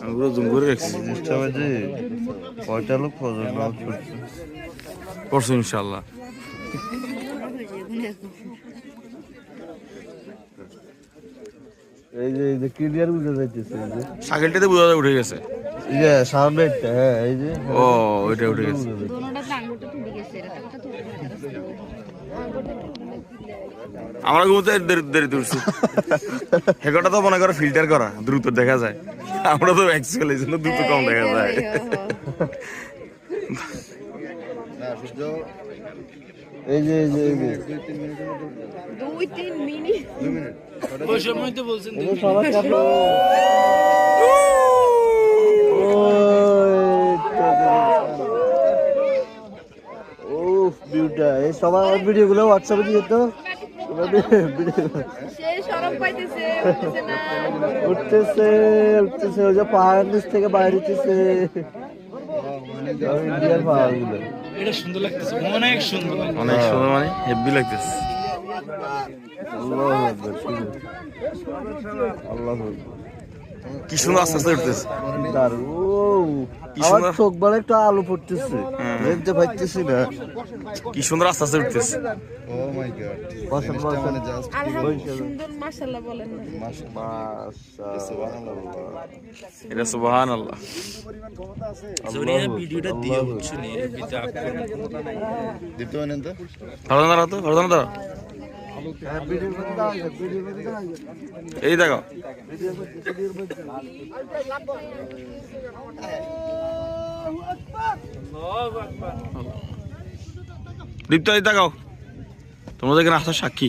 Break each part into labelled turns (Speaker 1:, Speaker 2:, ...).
Speaker 1: আমি পুরো জুম করে রাখছি
Speaker 2: জিনিসটা বাজে কয়টা লোক ফজর নামাজ পড়ছে
Speaker 1: করছ ইনশাল্লাহ
Speaker 2: এই যে এই যে ক্লিয়ার বুঝা যাইতেছে এই যে।
Speaker 1: সাইকেলটাতে বোঝা যায় উঠে গেছে।
Speaker 2: এই যে সামনেরটা হ্যাঁ এই যে।
Speaker 1: ও ওইটা উঠে গেছে।
Speaker 3: দোনোটা তো আঙ্গুরটা তুলে গেছে এটা তুলে
Speaker 1: আমরা ঘুমোতে দেরি দেরিতে উঠছি হেকটা তো মনে করো ফিল্টার করা দ্রুত দেখা যায়। আমরা তো অ্যাকচুয়ালি এই জন্য দ্রুত কম দেখা যায়।
Speaker 2: এই যে এই যে এই যে।
Speaker 3: দুই তিন মিনিট।
Speaker 2: এই যে সবার কাছে উফ বিউটা এই সবার ভিডিও গুলো হোয়াটসঅ্যাপে দিয়ে তো
Speaker 3: উঠতেছে
Speaker 2: উঠতেছে ওই যে পাহাড়ের নিচ থেকে বাইরে উঠতেছে ইন্ডিয়ার পাহাড়গুলো।
Speaker 4: এটা সুন্দর লাগতেছে অনেক সুন্দর
Speaker 1: অনেক সুন্দর মানে হেভি লাগতেছে।
Speaker 2: আল্লাহ আল্লাহ
Speaker 1: কি সুন্দর আস্তে আস্তে উঠতেছে
Speaker 2: আমার। চোখ বড় একটু আলো পড়তেছে দেখতে পাইতেছি না।
Speaker 1: কি সুন্দর আস্তে আস্তে উঠতেছে
Speaker 2: বসেন বসেন
Speaker 3: সুন্দর মাশাআল্লাহ বলেন
Speaker 2: মাশাআল্লাহ।
Speaker 1: এটা সুবহান আল্লাহ
Speaker 4: ভিডিওটা দিয়ে হচ্ছে নি এর ভিতরে আপলোড
Speaker 1: ভালো দাঁড়া তো
Speaker 2: হ্যাঁ, দাও করে দাও
Speaker 1: এই দেখো। দীপ্ত এই দেখাও। তোমরা তো এখানে আসার সাক্ষী।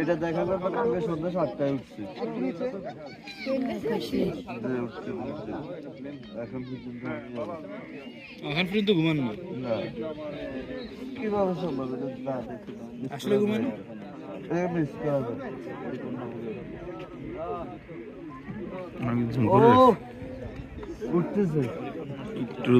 Speaker 2: এটা দেখার ব্যাপার আগে সন্ধ্যা সাতটায় উঠছে। এখন পর্যন্ত
Speaker 4: এখন পর্যন্ত ঘুমান না
Speaker 2: কীভাবে সম্ভব।
Speaker 4: আসলে ঘুমানো।
Speaker 2: উঠতেছে
Speaker 1: একটু